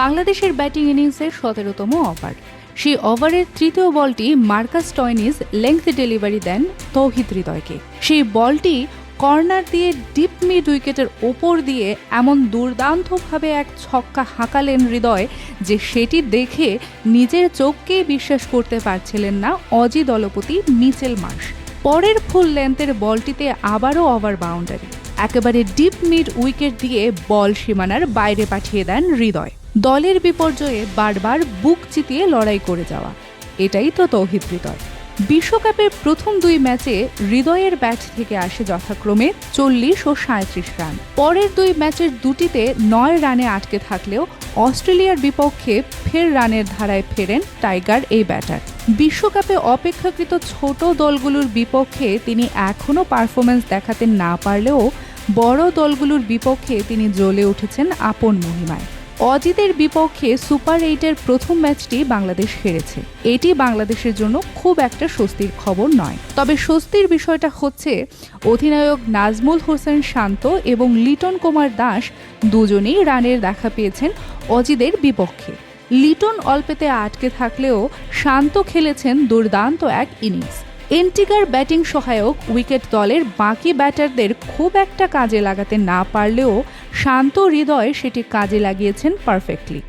বাংলাদেশের ব্যাটিং ইনিংসের সতেরোতম ওভার। সেই ওভারের তৃতীয় বলটি মার্কাস টয়নিস লেংথ ডেলিভারি দেন তৌহিদ হৃদয়কে। সেই বলটি কর্নার দিয়ে ডিপ মিড উইকেটের ওপর দিয়ে এমন দুর্দান্তভাবে এক ছক্কা হাঁকালেন হৃদয় যে সেটি দেখে নিজের চোখকেই বিশ্বাস করতে পারছিলেন না অজি দলপতি মিচেল মার্শ। পরের ফুল লেন্থের বলটিতে আবারও ওভার বাউন্ডারি। একেবারে ডিপ মিড উইকেট দিয়ে বল সীমানার বাইরে পাঠিয়ে দেন হৃদয়। দলের বিপর্যয়ে বারবার বুক চিতিয়ে লড়াই করে যাওয়া। এটাই তো তৌহিদ হৃদয়। বিশ্বকাপের প্রথম দুই ম্যাচে হৃদয়ের ব্যাট থেকে আসে যথাক্রমে চল্লিশ ও সাঁত্রিশ রান। পরের দুই ম্যাচের দুটিতে নয় রানে আটকে থাকলেও অস্ট্রেলিয়ার বিপক্ষে ফের রানের ধারায় ফেরেন টাইগার এই ব্যাটার। বিশ্বকাপে অপেক্ষাকৃত ছোট দলগুলোর বিপক্ষে তিনি এখনও পারফরমেন্স দেখাতে না পারলেও বড় দলগুলোর বিপক্ষে তিনি জ্বলে উঠেছেন আপন মহিমায়। অজিতের বিপক্ষে সুপার এইটের প্রথম ম্যাচটি বাংলাদেশ হেরেছে। এটি বাংলাদেশের জন্য খুব একটা স্বস্তির খবর নয়। তবে স্বস্তির বিষয়টা হচ্ছে, অধিনায়ক নাজমুল হোসেন শান্ত এবং লিটন কুমার দাস দুজনেই রানের দেখা পেয়েছেন অজিদের বিপক্ষে। লিটন অল্পেতে আটকে থাকলেও শান্ত খেলেছেন দুর্দান্ত এক ইনিংস। এন্টিগার ব্যাটিং সহায়ক উইকেট দলের বাকি ব্যাটারদের খুব একটা কাজে লাগাতে না পারলেও শান্ত হৃদয় সেটি কাজে লাগিয়েছেন পারফেক্টলি।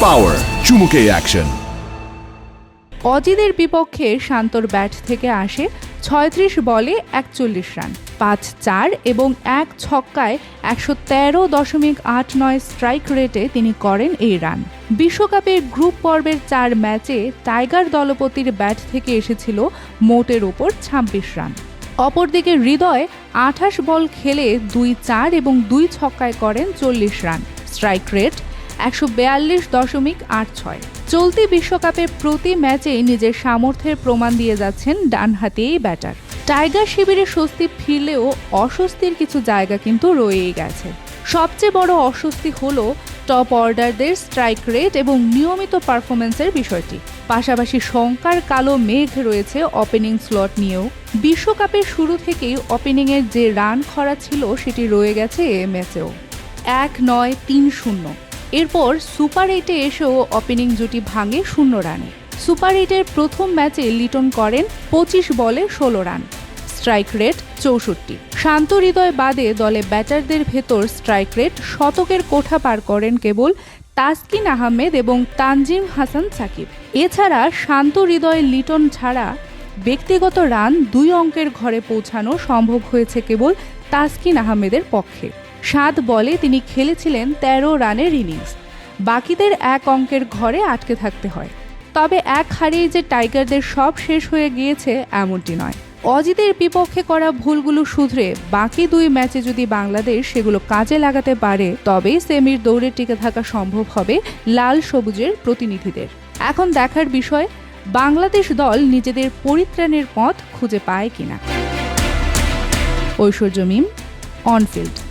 পাওয়ারে চুমুকে অ্যাকশন অজিদের বিপক্ষে শান্তর ব্যাট থেকে আসে ছয়ত্রিশ বলে একচল্লিশ রান। পাঁচ চার এবং এক ছক্কায় একশো তেরো দশমিক আট নয় স্ট্রাইক রেটে তিনি করেন এই রান। বিশ্বকাপের গ্রুপ পর্বের চার ম্যাচে টাইগার দলপতির ব্যাট থেকে এসেছিল মোটের ওপর ছাব্বিশ রান। অপরদিকে হৃদয় আঠাশ বল খেলে দুই চার এবং দুই ছক্কায় করেন চল্লিশ রান। স্ট্রাইক রেট একশো বেয়াল্লিশ দশমিক আট ছয়। চলতি বিশ্বকাপের প্রতি ম্যাচেই নিজের সামর্থ্যের প্রমাণ দিয়ে যাচ্ছেন ডানহাতি ব্যাটার। টাইগার শিবিরে স্বস্তি ফিরলেও অস্বস্তির কিছু জায়গা কিন্তু রয়েই গেছে। সবচেয়ে বড় অস্বস্তি হলো টপ অর্ডারদের স্ট্রাইক রেট এবং নিয়মিত পারফরমেন্সের বিষয়টি। পাশাপাশি শঙ্কার কালো মেঘ রয়েছে ওপেনিং স্লট নিয়েও। বিশ্বকাপের শুরু থেকেই ওপেনিংয়ের যে রান খরা ছিল সেটি রয়ে গেছে এ ম্যাচেও। এক নয় তিন শূন্য। এরপর সুপার এইটে এসেও ওপেনিং জুটি ভাঙে শূন্য রানে। সুপার এইটের প্রথম ম্যাচে লিটন করেন পঁচিশ বলে ষোলো রান। স্ট্রাইক রেট চৌষট্টি। শান্ত হৃদয় বাদে দলে ব্যাটারদের ভেতর স্ট্রাইক রেট শতকের কোঠা পার করেন কেবল তাসকিন আহমেদ এবং তানজিম হাসান সাকিব। এছাড়া শান্ত হৃদয় লিটন ছাড়া ব্যক্তিগত রান দুই অঙ্কের ঘরে পৌঁছানো সম্ভব হয়েছে কেবল তাসকিন আহমেদের পক্ষে। সাত বলে তিনি খেলেছিলেন তেরো রানের ইনিংস। বাকিদের এক অঙ্কের ঘরে আটকে থাকতে হয়। তবে এক হারিয়ে যে টাইগারদের সব শেষ হয়ে গিয়েছে এমনটি নয়। অজিতের বিপক্ষে করা ভুলগুলো শুধরে বাকি দুই ম্যাচে যদি বাংলাদেশ সেগুলো কাজে লাগাতে পারে তবে সেমির দৌড়ে টিকে থাকা সম্ভব হবে লাল সবুজের প্রতিনিধিদের। এখন দেখার বিষয়, বাংলাদেশ দল নিজেদের পরিত্রাণের পথ খুঁজে পায় কিনা। Aishwarya Mim, on field.